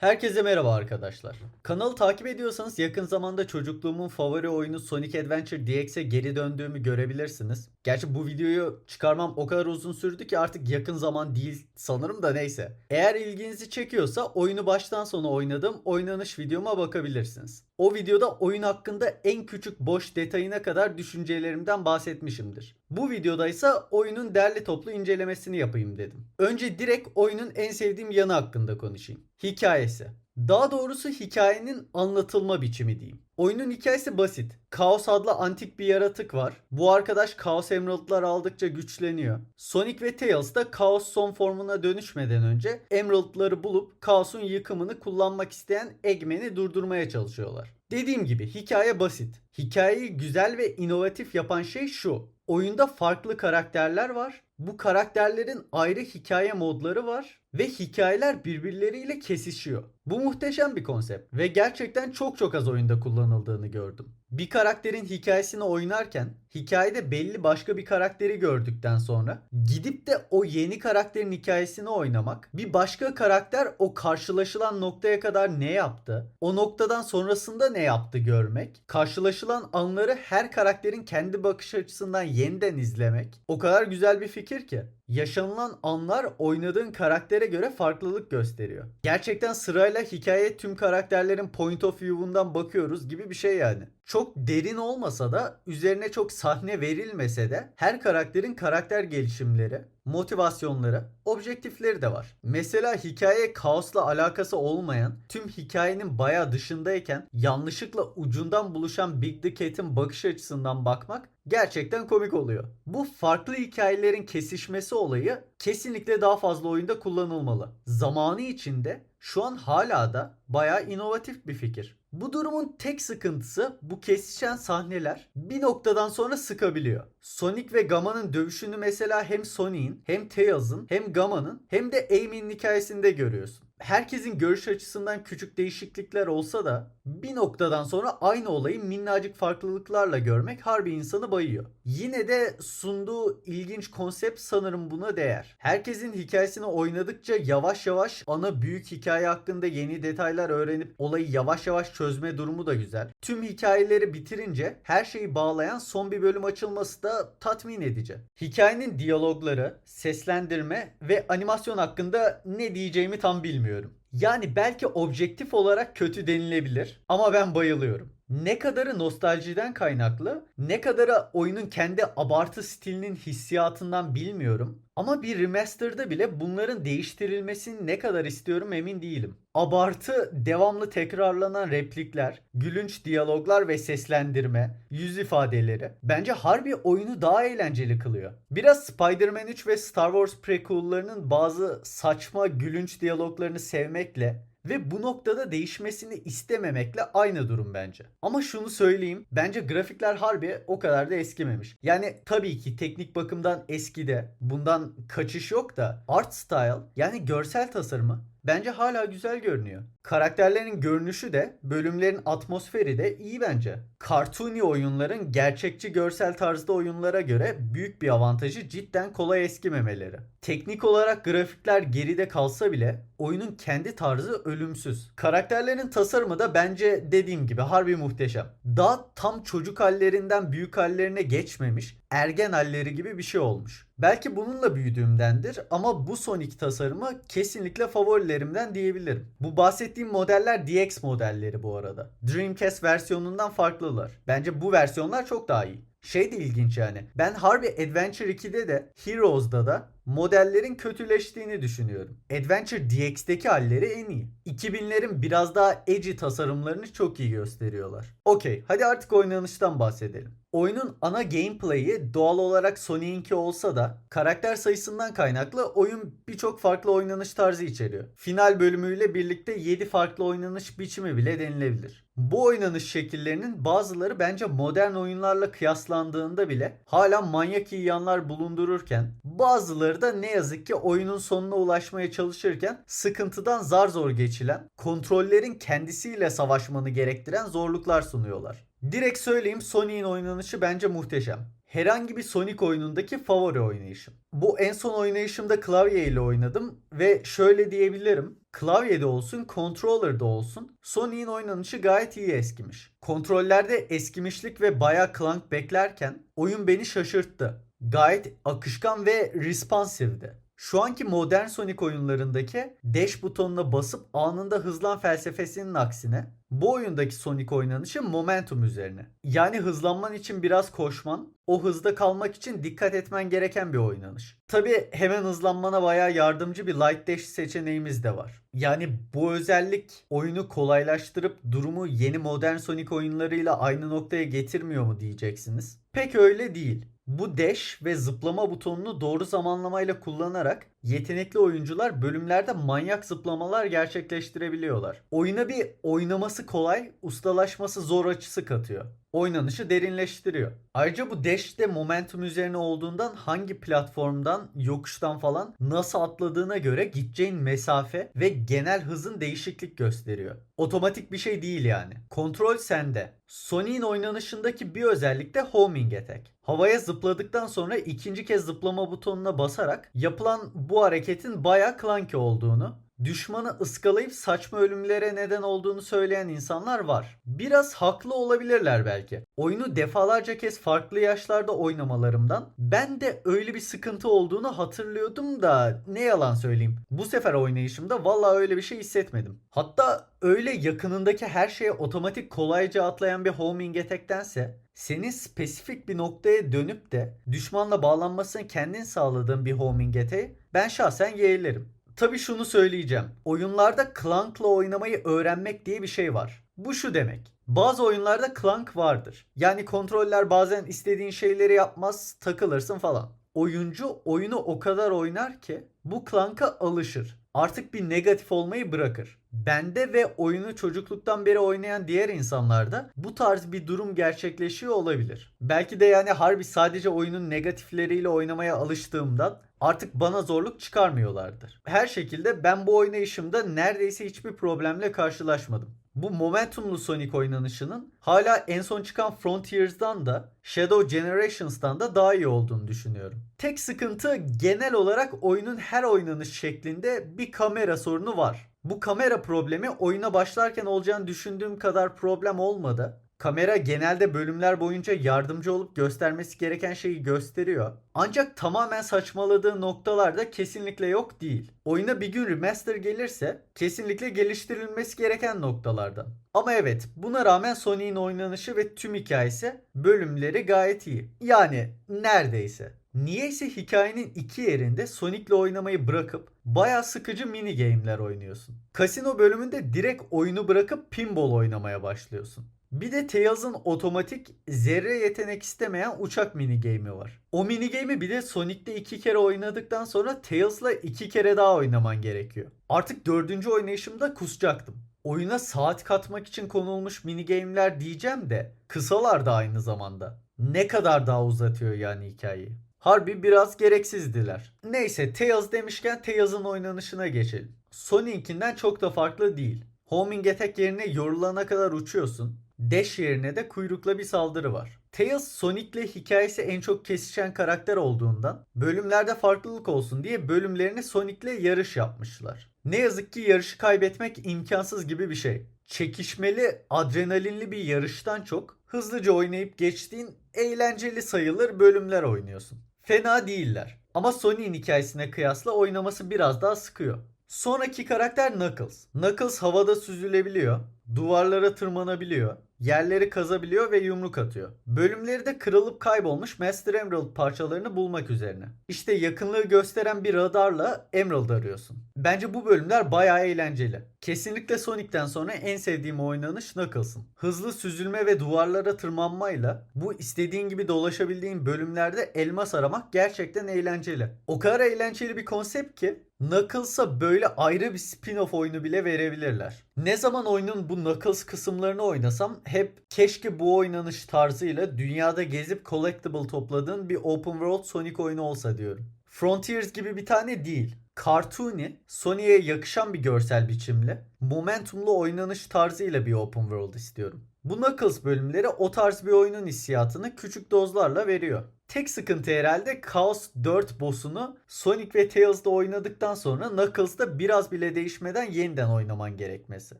Herkese merhaba arkadaşlar. Kanalı takip ediyorsanız yakın zamanda çocukluğumun favori oyunu Sonic Adventure DX'e geri döndüğümü görebilirsiniz. Gerçi bu videoyu çıkarmam o kadar uzun sürdü ki artık yakın zaman değil sanırım da neyse. Eğer ilginizi çekiyorsa oyunu baştan sona oynadığım oynanış videoma bakabilirsiniz. O videoda oyun hakkında en küçük boş detayına kadar düşüncelerimden bahsetmişimdir. Bu videoda ise oyunun derli toplu incelemesini yapayım dedim. Önce direkt oyunun en sevdiğim yanı hakkında konuşayım. Hikayesi. Daha doğrusu hikayenin anlatılma biçimi diyeyim. Oyunun hikayesi basit. Kaos adlı antik bir yaratık var. Bu arkadaş Kaos Emerald'lar aldıkça güçleniyor. Sonic ve Tails da Kaos son formuna dönüşmeden önce Emerald'ları bulup Kaos'un yıkımını kullanmak isteyen Eggman'i durdurmaya çalışıyorlar. Dediğim gibi hikaye basit. Hikayeyi güzel ve inovatif yapan şey şu. Oyunda farklı karakterler var. Bu karakterlerin ayrı hikaye modları var ve hikayeler birbirleriyle kesişiyor. Bu muhteşem bir konsept ve gerçekten çok çok az oyunda kullanıldığını gördüm. Bir karakterin hikayesini oynarken hikayede belli başka bir karakteri gördükten sonra gidip de o yeni karakterin hikayesini oynamak, bir başka karakter o karşılaşılan noktaya kadar ne yaptı, o noktadan sonrasında ne yaptı görmek, karşılaşılan anları her karakterin kendi bakış açısından yeniden izlemek o kadar güzel bir fikir ki. Yaşanılan anlar oynadığın karaktere göre farklılık gösteriyor. Gerçekten sırayla hikaye tüm karakterlerin point of view'undan bakıyoruz gibi bir şey yani. Çok derin olmasa da üzerine çok sahne verilmese de her karakterin karakter gelişimleri, motivasyonları, objektifleri de var. Mesela hikaye kaosla alakası olmayan, tüm hikayenin baya dışındayken yanlışlıkla ucundan buluşan Big the Cat'in bakış açısından bakmak gerçekten komik oluyor. Bu farklı hikayelerin kesişmesi olayı kesinlikle daha fazla oyunda kullanılmalı. Zamanı içinde şu an hala da bayağı inovatif bir fikir. Bu durumun tek sıkıntısı bu kesişen sahneler bir noktadan sonra sıkabiliyor. Sonic ve Gamma'nın dövüşünü mesela hem Sonic'in hem Tails'ın hem Gamma'nın hem de Amy'nin hikayesinde görüyorsun. Herkesin görüş açısından küçük değişiklikler olsa da bir noktadan sonra aynı olayı minnacık farklılıklarla görmek harbi insanı bayıyor. Yine de sunduğu ilginç konsept sanırım buna değer. Herkesin hikayesini oynadıkça yavaş yavaş ana büyük hikaye hakkında yeni detaylar öğrenip olayı yavaş yavaş çözme durumu da güzel. Tüm hikayeleri bitirince her şeyi bağlayan son bir bölüm açılması da tatmin edici. Hikayenin diyalogları, seslendirme ve animasyon hakkında ne diyeceğimi tam bilmiyorum. Yani belki objektif olarak kötü denilebilir ama ben bayılıyorum. Ne kadarı nostaljiden kaynaklı, ne kadarı oyunun kendi abartı stilinin hissiyatından bilmiyorum. Ama bir remaster'da bile bunların değiştirilmesini ne kadar istiyorum emin değilim. Abartı, devamlı tekrarlanan replikler, gülünç diyaloglar ve seslendirme, yüz ifadeleri bence harbi oyunu daha eğlenceli kılıyor. Biraz Spider-Man 3 ve Star Wars prequel'larının bazı saçma gülünç diyaloglarını sevmekle ve bu noktada değişmesini istememekle aynı durum bence. Ama şunu söyleyeyim. Bence grafikler harbi o kadar da eskimemiş. Yani tabii ki teknik bakımdan eskide. Bundan kaçış yok da art style yani görsel tasarımı bence hala güzel görünüyor. Karakterlerin görünüşü de, bölümlerin atmosferi de iyi bence. Cartoony oyunların gerçekçi görsel tarzda oyunlara göre büyük bir avantajı cidden kolay eskimemeleri. Teknik olarak grafikler geride kalsa bile oyunun kendi tarzı ölümsüz. Karakterlerin tasarımı da bence dediğim gibi harbi muhteşem. Daha tam çocuk hallerinden büyük hallerine geçmemiş, ergen halleri gibi bir şey olmuş. Belki bununla büyüdüğümdendir ama bu Sonic tasarımı kesinlikle favorilerimden diyebilirim. Bu bahsettiğim modeller DX modelleri bu arada. Dreamcast versiyonundan farklılar. Bence bu versiyonlar çok daha iyi. Şey de ilginç yani. Ben harbi Adventure 2'de de Heroes'da da modellerin kötüleştiğini düşünüyorum. Adventure DX'teki halleri en iyi. 2000'lerin biraz daha edgy tasarımlarını çok iyi gösteriyorlar. Okey hadi artık oynanıştan bahsedelim. Oyunun ana gameplay'i doğal olarak Sonic'inki olsa da karakter sayısından kaynaklı oyun birçok farklı oynanış tarzı içeriyor. Final bölümüyle birlikte 7 farklı oynanış biçimi bile denilebilir. Bu oynanış şekillerinin bazıları bence modern oyunlarla kıyaslandığında bile hala manyak iyi yanlar bulundururken bazıları da ne yazık ki oyunun sonuna ulaşmaya çalışırken sıkıntıdan zar zor geçilen, kontrollerin kendisiyle savaşmanı gerektiren zorluklar sunuyorlar. Direkt söyleyeyim Sonic'in oynanışı bence muhteşem. Herhangi bir Sonic oyunundaki favori oynayışım. Bu en son oynayışımda klavye ile oynadım ve şöyle diyebilirim. klavyede olsun, controller'da olsun Sony'in oynanışı gayet iyi eskimiş. Kontrollerde eskimişlik ve bayağı clank beklerken oyun beni şaşırttı. Gayet akışkan ve responsive'di. Şu anki modern Sonic oyunlarındaki dash butonuna basıp anında hızlan felsefesinin aksine bu oyundaki Sonic oynanışı momentum üzerine. Yani hızlanman için biraz koşman, o hızda kalmak için dikkat etmen gereken bir oynanış. Tabi hemen hızlanmana bayağı yardımcı bir light dash seçeneğimiz de var. Yani bu özellik oyunu kolaylaştırıp durumu yeni modern Sonic oyunlarıyla aynı noktaya getirmiyor mu diyeceksiniz. Pek öyle değil. Bu dash ve zıplama butonunu doğru zamanlamayla kullanarak yetenekli oyuncular bölümlerde manyak zıplamalar gerçekleştirebiliyorlar. Oyuna bir oynaması kolay, ustalaşması zor açısı katıyor. Oynanışı derinleştiriyor. Ayrıca bu dash de momentum üzerine olduğundan hangi platformdan, yokuştan falan nasıl atladığına göre gideceğin mesafe ve genel hızın değişiklik gösteriyor. Otomatik bir şey değil yani. Kontrol sende. Sony'in oynanışındaki bir özellik de homing attack. Havaya zıpladıktan sonra ikinci kez zıplama butonuna basarak yapılan bu hareketin bayağı clunky olduğunu, düşmanı ıskalayıp saçma ölümlere neden olduğunu söyleyen insanlar var. Biraz haklı olabilirler belki. Oyunu defalarca kez farklı yaşlarda oynamalarımdan ben de öyle bir sıkıntı olduğunu hatırlıyordum da ne yalan söyleyeyim. Bu sefer oynayışımda valla öyle bir şey hissetmedim. Hatta öyle yakınındaki her şeye otomatik kolayca atlayan bir homing attack'tense senin spesifik bir noktaya dönüp de düşmanla bağlanmasını kendin sağladığın bir homing attack'i ben şahsen yeğlerim. Tabi şunu söyleyeceğim. Oyunlarda Clunk'la oynamayı öğrenmek diye bir şey var. Bu şu demek. Bazı oyunlarda Clank vardır. Yani kontroller bazen istediğin şeyleri yapmaz, takılırsın falan. Oyuncu oyunu o kadar oynar ki bu Clank'a alışır. Artık bir negatif olmayı bırakır. Bende ve oyunu çocukluktan beri oynayan diğer insanlarda bu tarz bir durum gerçekleşiyor olabilir. Belki de yani harbi sadece oyunun negatifleriyle oynamaya alıştığımdan artık bana zorluk çıkarmıyorlardır. Her şekilde ben bu oynayışımda neredeyse hiçbir problemle karşılaşmadım. Bu momentumlu Sonic oynanışının hala en son çıkan Frontiers'dan da Shadow Generations'tan da daha iyi olduğunu düşünüyorum. Tek sıkıntı genel olarak oyunun her oynanış şeklinde bir kamera sorunu var. Bu kamera problemi oyuna başlarken olacağını düşündüğüm kadar problem olmadı. Kamera genelde bölümler boyunca yardımcı olup göstermesi gereken şeyi gösteriyor. Ancak tamamen saçmaladığı noktalar da kesinlikle yok değil. Oyuna bir gün remaster gelirse kesinlikle geliştirilmesi gereken noktalardan. Ama evet buna rağmen Sony'in oynanışı ve tüm hikayesi bölümleri gayet iyi. Yani neredeyse. Niyeyse hikayenin iki yerinde Sonic'le oynamayı bırakıp baya sıkıcı mini game'ler oynuyorsun. Kasino bölümünde direkt oyunu bırakıp pinball oynamaya başlıyorsun. Bir de Tails'ın otomatik zerre yetenek istemeyen uçak mini game'i var. O mini game'i bir de Sonic'te iki kere oynadıktan sonra Tails'la iki kere daha oynaman gerekiyor. Artık dördüncü oynayışımda kusacaktım. Oyuna saat katmak için konulmuş mini game'ler diyeceğim de kısalar da aynı zamanda. Ne kadar daha uzatıyor yani hikayeyi. Harbi biraz gereksizdiler. Neyse Tails demişken Tails'ın oynanışına geçelim. Sonic'inkinden çok da farklı değil. Homing attack yerine yorulana kadar uçuyorsun. Dash yerine de kuyrukla bir saldırı var. Tails Sonic'le hikayesi en çok kesişen karakter olduğundan bölümlerde farklılık olsun diye bölümlerini Sonic'le yarış yapmışlar. Ne yazık ki yarışı kaybetmek imkansız gibi bir şey. Çekişmeli, adrenalinli bir yarıştan çok hızlıca oynayıp geçtiğin eğlenceli sayılır bölümler oynuyorsun. Fena değiller. Ama Sonic'in hikayesine kıyasla oynaması biraz daha sıkıyor. Sonraki karakter Knuckles. Knuckles havada süzülebiliyor, duvarlara tırmanabiliyor, yerleri kazabiliyor ve yumruk atıyor. Bölümleri de kırılıp kaybolmuş Master Emerald parçalarını bulmak üzerine. İşte yakınlığı gösteren bir radarla Emerald arıyorsun. Bence bu bölümler bayağı eğlenceli. Kesinlikle Sonic'ten sonra en sevdiğim oynanış Knuckles'ın. Hızlı süzülme ve duvarlara tırmanmayla bu istediğin gibi dolaşabildiğin bölümlerde elmas aramak gerçekten eğlenceli. O kadar eğlenceli bir konsept ki Knuckles'a böyle ayrı bir spin-off oyunu bile verebilirler. Ne zaman oyunun bu Knuckles kısımlarını oynasam hep keşke bu oynanış tarzıyla dünyada gezip collectible topladığın bir open world Sonic oyunu olsa diyorum. Frontiers gibi bir tane değil. Cartoony, Sony'ye yakışan bir görsel biçimle, momentumlu oynanış tarzıyla bir open world istiyorum. Bu Knuckles bölümleri o tarz bir oyunun hissiyatını küçük dozlarla veriyor. Tek sıkıntı herhalde Chaos 4 boss'unu Sonic ve Tails'da oynadıktan sonra Knuckles'da biraz bile değişmeden yeniden oynaman gerekmesi.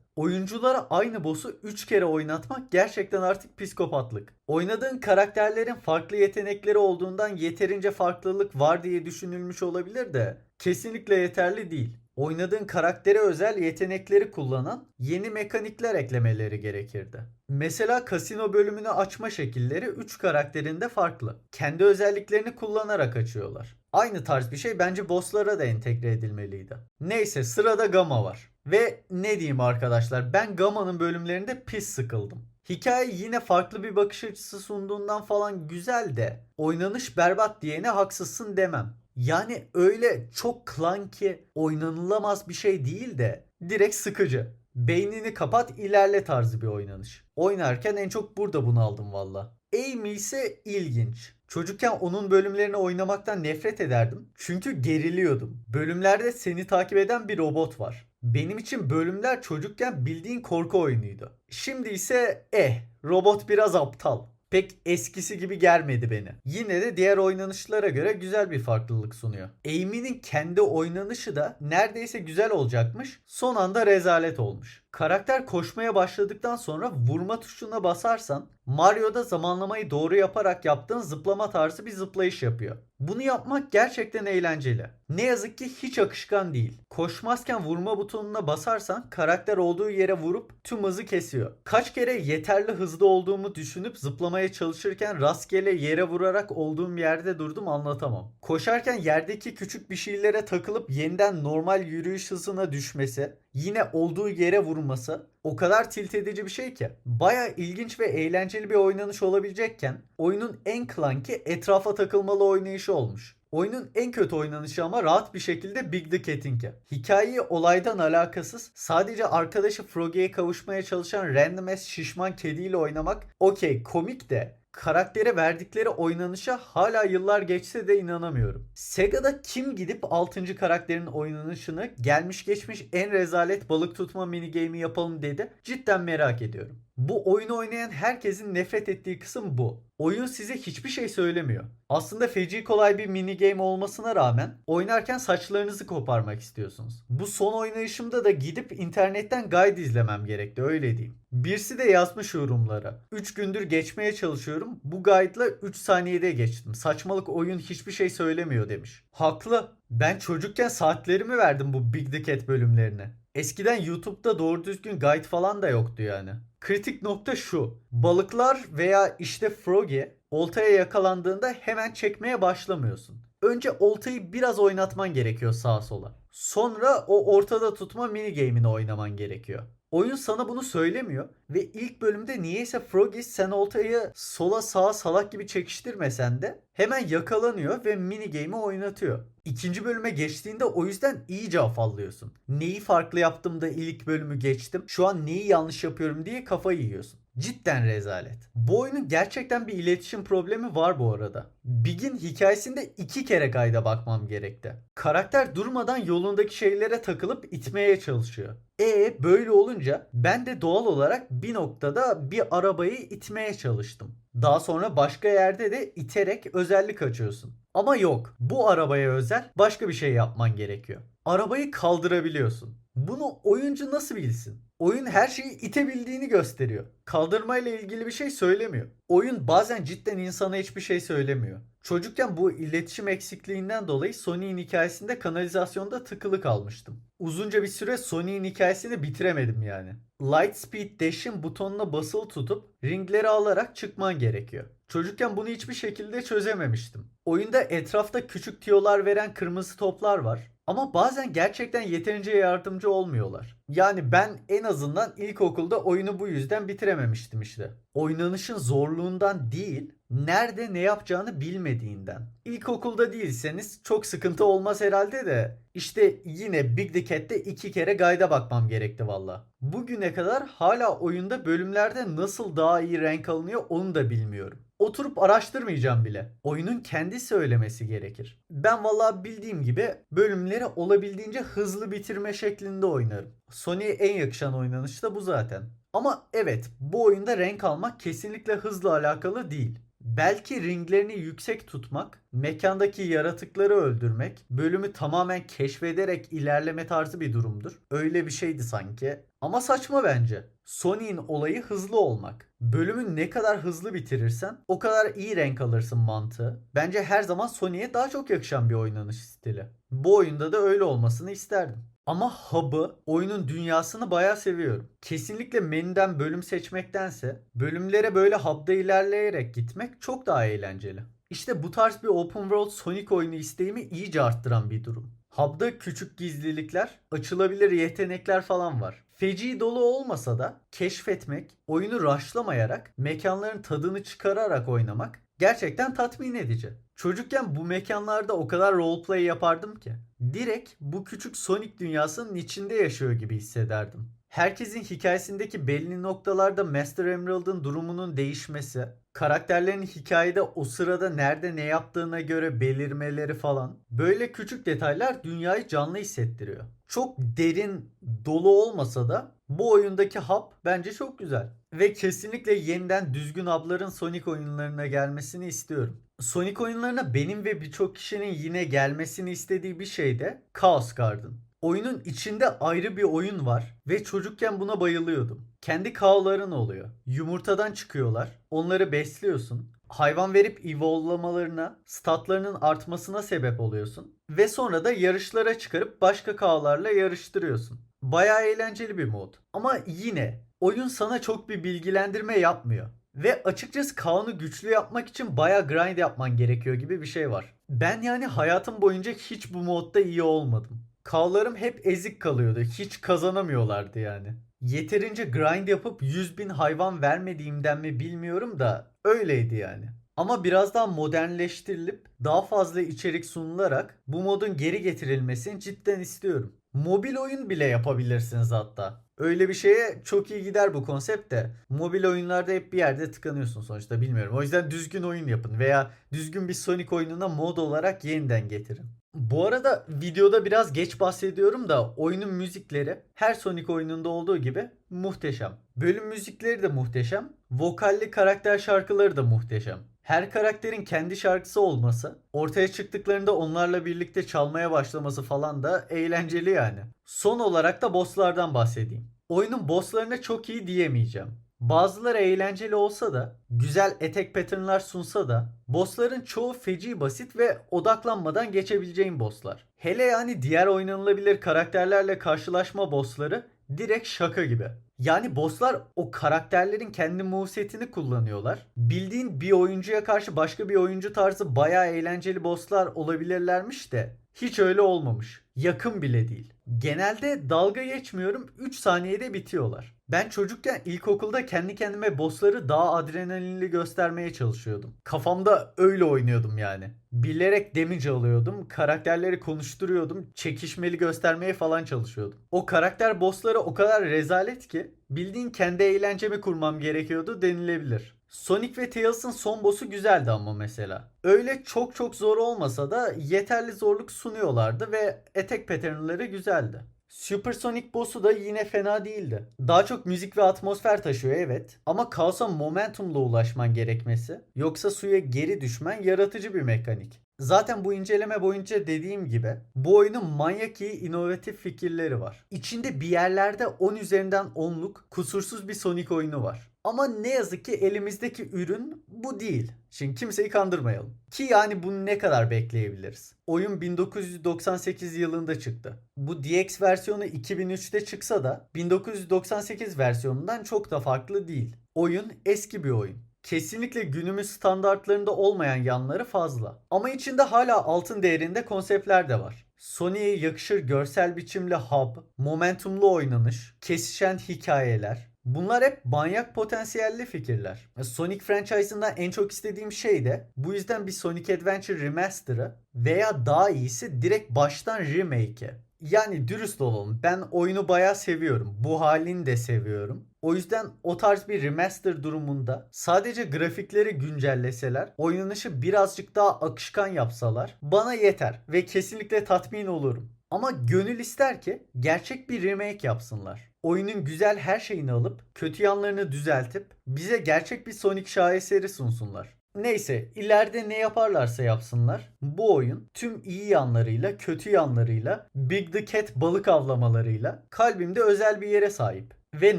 Oyunculara aynı boss'u 3 kere oynatmak gerçekten artık psikopatlık. Oynadığın karakterlerin farklı yetenekleri olduğundan yeterince farklılık var diye düşünülmüş olabilir de kesinlikle yeterli değil oynadığın karaktere özel yetenekleri kullanan yeni mekanikler eklemeleri gerekirdi. Mesela kasino bölümünü açma şekilleri 3 karakterinde farklı. Kendi özelliklerini kullanarak açıyorlar. Aynı tarz bir şey bence bosslara da entegre edilmeliydi. Neyse sırada Gamma var. Ve ne diyeyim arkadaşlar ben Gamma'nın bölümlerinde pis sıkıldım. Hikaye yine farklı bir bakış açısı sunduğundan falan güzel de oynanış berbat diyene haksızsın demem. Yani öyle çok clunky oynanılamaz bir şey değil de direkt sıkıcı. Beynini kapat ilerle tarzı bir oynanış. Oynarken en çok burada bunu aldım valla. Amy ise ilginç. Çocukken onun bölümlerini oynamaktan nefret ederdim. Çünkü geriliyordum. Bölümlerde seni takip eden bir robot var. Benim için bölümler çocukken bildiğin korku oyunuydu. Şimdi ise eh robot biraz aptal pek eskisi gibi gelmedi beni. Yine de diğer oynanışlara göre güzel bir farklılık sunuyor. Amy'nin kendi oynanışı da neredeyse güzel olacakmış. Son anda rezalet olmuş. Karakter koşmaya başladıktan sonra vurma tuşuna basarsan Mario'da zamanlamayı doğru yaparak yaptığın zıplama tarzı bir zıplayış yapıyor. Bunu yapmak gerçekten eğlenceli. Ne yazık ki hiç akışkan değil. Koşmazken vurma butonuna basarsan karakter olduğu yere vurup tüm hızı kesiyor. Kaç kere yeterli hızlı olduğumu düşünüp zıplamaya çalışırken rastgele yere vurarak olduğum yerde durdum anlatamam. Koşarken yerdeki küçük bir şeylere takılıp yeniden normal yürüyüş hızına düşmesi, yine olduğu yere vurması o kadar tilt edici bir şey ki. Baya ilginç ve eğlenceli bir oynanış olabilecekken oyunun en clunky etrafa takılmalı oynayışı olmuş. Oyunun en kötü oynanışı ama rahat bir şekilde Big the Cat'inki. Hikayeyi olaydan alakasız sadece arkadaşı Froggy'ye kavuşmaya çalışan random ass şişman kediyle oynamak okey komik de karaktere verdikleri oynanışa hala yıllar geçse de inanamıyorum. Sega'da kim gidip 6. karakterin oynanışını gelmiş geçmiş en rezalet balık tutma mini game'i yapalım dedi. Cidden merak ediyorum. Bu oyunu oynayan herkesin nefret ettiği kısım bu. Oyun size hiçbir şey söylemiyor. Aslında feci kolay bir mini game olmasına rağmen oynarken saçlarınızı koparmak istiyorsunuz. Bu son oynayışımda da gidip internetten guide izlemem gerekti öyle diyeyim. Birisi de yazmış yorumlara. 3 gündür geçmeye çalışıyorum. Bu guide'la 3 saniyede geçtim. Saçmalık oyun hiçbir şey söylemiyor demiş. Haklı. Ben çocukken saatlerimi verdim bu Big the Cat bölümlerine. Eskiden YouTube'da doğru düzgün guide falan da yoktu yani. Kritik nokta şu. Balıklar veya işte Froggy oltaya yakalandığında hemen çekmeye başlamıyorsun. Önce oltayı biraz oynatman gerekiyor sağa sola. Sonra o ortada tutma mini game'ini oynaman gerekiyor. Oyun sana bunu söylemiyor ve ilk bölümde niyeyse Froggy sen oltayı sola sağa salak gibi çekiştirmesen de hemen yakalanıyor ve mini game'i oynatıyor. İkinci bölüme geçtiğinde o yüzden iyice afallıyorsun. Neyi farklı yaptım da ilk bölümü geçtim, şu an neyi yanlış yapıyorum diye kafayı yiyorsun. Cidden rezalet. Bu oyunun gerçekten bir iletişim problemi var bu arada. Big'in hikayesinde iki kere kayda bakmam gerekti. Karakter durmadan yolundaki şeylere takılıp itmeye çalışıyor. E böyle olunca ben de doğal olarak bir noktada bir arabayı itmeye çalıştım. Daha sonra başka yerde de iterek özellik açıyorsun. Ama yok. Bu arabaya özel başka bir şey yapman gerekiyor. Arabayı kaldırabiliyorsun. Bunu oyuncu nasıl bilsin? Oyun her şeyi itebildiğini gösteriyor. Kaldırmayla ilgili bir şey söylemiyor. Oyun bazen cidden insana hiçbir şey söylemiyor. Çocukken bu iletişim eksikliğinden dolayı Sony'in hikayesinde kanalizasyonda tıkılı kalmıştım. Uzunca bir süre Sony'in hikayesini bitiremedim yani. Lightspeed Dash'in butonuna basılı tutup ringleri alarak çıkman gerekiyor. Çocukken bunu hiçbir şekilde çözememiştim. Oyunda etrafta küçük tiyolar veren kırmızı toplar var. Ama bazen gerçekten yeterince yardımcı olmuyorlar. Yani ben en azından ilkokulda oyunu bu yüzden bitirememiştim işte. Oynanışın zorluğundan değil, nerede ne yapacağını bilmediğinden. İlkokulda değilseniz çok sıkıntı olmaz herhalde de işte yine Big Cat'te iki kere guide'a bakmam gerekti valla. Bugüne kadar hala oyunda bölümlerde nasıl daha iyi renk alınıyor onu da bilmiyorum. Oturup araştırmayacağım bile. Oyunun kendi söylemesi gerekir. Ben vallahi bildiğim gibi bölümleri olabildiğince hızlı bitirme şeklinde oynarım. Sony'ye en yakışan oynanış da bu zaten. Ama evet bu oyunda renk almak kesinlikle hızla alakalı değil. Belki ringlerini yüksek tutmak, mekandaki yaratıkları öldürmek, bölümü tamamen keşfederek ilerleme tarzı bir durumdur. Öyle bir şeydi sanki. Ama saçma bence. Sony'in olayı hızlı olmak. Bölümü ne kadar hızlı bitirirsen o kadar iyi renk alırsın mantığı. Bence her zaman Sony'ye daha çok yakışan bir oynanış stili. Bu oyunda da öyle olmasını isterdim. Ama hub'ı, oyunun dünyasını bayağı seviyorum. Kesinlikle menüden bölüm seçmektense bölümlere böyle hub'da ilerleyerek gitmek çok daha eğlenceli. İşte bu tarz bir open world Sonic oyunu isteğimi iyice arttıran bir durum. Hub'da küçük gizlilikler, açılabilir yetenekler falan var. Feci dolu olmasa da keşfetmek, oyunu rushlamayarak, mekanların tadını çıkararak oynamak gerçekten tatmin edici. Çocukken bu mekanlarda o kadar roleplay yapardım ki. Direkt bu küçük Sonic dünyasının içinde yaşıyor gibi hissederdim. Herkesin hikayesindeki belli noktalarda Master Emerald'ın durumunun değişmesi, karakterlerin hikayede o sırada nerede ne yaptığına göre belirmeleri falan. Böyle küçük detaylar dünyayı canlı hissettiriyor. Çok derin, dolu olmasa da bu oyundaki hub bence çok güzel. Ve kesinlikle yeniden düzgün hub'ların Sonic oyunlarına gelmesini istiyorum. Sonic oyunlarına benim ve birçok kişinin yine gelmesini istediği bir şey de Chaos Garden. Oyunun içinde ayrı bir oyun var ve çocukken buna bayılıyordum. Kendi kağların oluyor. Yumurtadan çıkıyorlar. Onları besliyorsun. Hayvan verip evolvlamalarına, statlarının artmasına sebep oluyorsun. Ve sonra da yarışlara çıkarıp başka kağlarla yarıştırıyorsun. Bayağı eğlenceli bir mod. Ama yine oyun sana çok bir bilgilendirme yapmıyor. Ve açıkçası Kaan'ı güçlü yapmak için baya grind yapman gerekiyor gibi bir şey var. Ben yani hayatım boyunca hiç bu modda iyi olmadım. Kağlarım hep ezik kalıyordu. Hiç kazanamıyorlardı yani. Yeterince grind yapıp 100 bin hayvan vermediğimden mi bilmiyorum da öyleydi yani. Ama biraz daha modernleştirilip daha fazla içerik sunularak bu modun geri getirilmesini cidden istiyorum. Mobil oyun bile yapabilirsiniz hatta. Öyle bir şeye çok iyi gider bu konsept de. Mobil oyunlarda hep bir yerde tıkanıyorsun sonuçta bilmiyorum. O yüzden düzgün oyun yapın veya düzgün bir Sonic oyununa mod olarak yeniden getirin. Bu arada videoda biraz geç bahsediyorum da oyunun müzikleri her Sonic oyununda olduğu gibi muhteşem. Bölüm müzikleri de muhteşem. Vokalli karakter şarkıları da muhteşem. Her karakterin kendi şarkısı olması, ortaya çıktıklarında onlarla birlikte çalmaya başlaması falan da eğlenceli yani. Son olarak da bosslardan bahsedeyim. Oyunun bosslarına çok iyi diyemeyeceğim. Bazıları eğlenceli olsa da, güzel attack patternlar sunsa da, bossların çoğu feci basit ve odaklanmadan geçebileceğin bosslar. Hele yani diğer oynanılabilir karakterlerle karşılaşma bossları direkt şaka gibi. Yani bosslar o karakterlerin kendi movesetini kullanıyorlar. Bildiğin bir oyuncuya karşı başka bir oyuncu tarzı bayağı eğlenceli bosslar olabilirlermiş de hiç öyle olmamış. Yakın bile değil. Genelde dalga geçmiyorum 3 saniyede bitiyorlar. Ben çocukken ilkokulda kendi kendime bossları daha adrenalinli göstermeye çalışıyordum. Kafamda öyle oynuyordum yani. Bilerek damage alıyordum, karakterleri konuşturuyordum, çekişmeli göstermeye falan çalışıyordum. O karakter bossları o kadar rezalet ki bildiğin kendi eğlencemi kurmam gerekiyordu denilebilir. Sonic ve Tails'ın son boss'u güzeldi ama mesela. Öyle çok çok zor olmasa da yeterli zorluk sunuyorlardı ve attack pattern'ları güzeldi. Supersonic boss'u da yine fena değildi. Daha çok müzik ve atmosfer taşıyor evet. Ama kaosa momentumla ulaşman gerekmesi yoksa suya geri düşmen yaratıcı bir mekanik. Zaten bu inceleme boyunca dediğim gibi bu oyunun manyak iyi inovatif fikirleri var. İçinde bir yerlerde 10 üzerinden 10'luk kusursuz bir Sonic oyunu var. Ama ne yazık ki elimizdeki ürün bu değil. Şimdi kimseyi kandırmayalım. Ki yani bunu ne kadar bekleyebiliriz? Oyun 1998 yılında çıktı. Bu DX versiyonu 2003'te çıksa da 1998 versiyonundan çok da farklı değil. Oyun eski bir oyun. Kesinlikle günümüz standartlarında olmayan yanları fazla. Ama içinde hala altın değerinde konseptler de var. Sony'ye yakışır görsel biçimli hub, momentumlu oynanış, kesişen hikayeler, Bunlar hep manyak potansiyelli fikirler. Sonic franchise'ından en çok istediğim şey de bu yüzden bir Sonic Adventure Remaster'ı veya daha iyisi direkt baştan remake'i. Yani dürüst olalım. Ben oyunu bayağı seviyorum. Bu halini de seviyorum. O yüzden o tarz bir remaster durumunda sadece grafikleri güncelleseler, oynanışı birazcık daha akışkan yapsalar bana yeter ve kesinlikle tatmin olurum. Ama gönül ister ki gerçek bir remake yapsınlar. Oyunun güzel her şeyini alıp kötü yanlarını düzeltip bize gerçek bir Sonic şaheseri sunsunlar. Neyse ileride ne yaparlarsa yapsınlar bu oyun tüm iyi yanlarıyla kötü yanlarıyla Big the Cat balık avlamalarıyla kalbimde özel bir yere sahip. Ve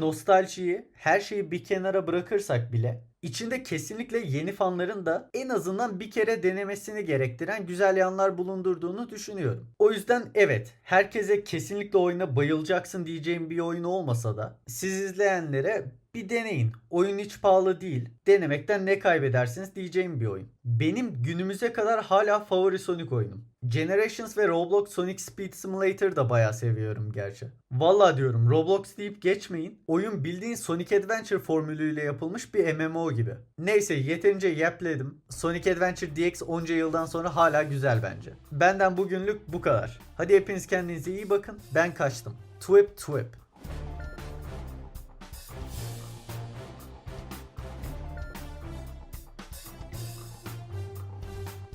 nostaljiyi her şeyi bir kenara bırakırsak bile içinde kesinlikle yeni fanların da en azından bir kere denemesini gerektiren güzel yanlar bulundurduğunu düşünüyorum. O yüzden evet herkese kesinlikle oyuna bayılacaksın diyeceğim bir oyun olmasa da siz izleyenlere bir deneyin. Oyun hiç pahalı değil. Denemekten ne kaybedersiniz diyeceğim bir oyun. Benim günümüze kadar hala favori Sonic oyunum. Generations ve Roblox Sonic Speed Simulator da bayağı seviyorum gerçi. Valla diyorum Roblox deyip geçmeyin. Oyun bildiğin Sonic Adventure formülüyle yapılmış bir MMO gibi. Neyse yeterince yapledim. Sonic Adventure DX onca yıldan sonra hala güzel bence. Benden bugünlük bu kadar. Hadi hepiniz kendinize iyi bakın. Ben kaçtım. Twip twip.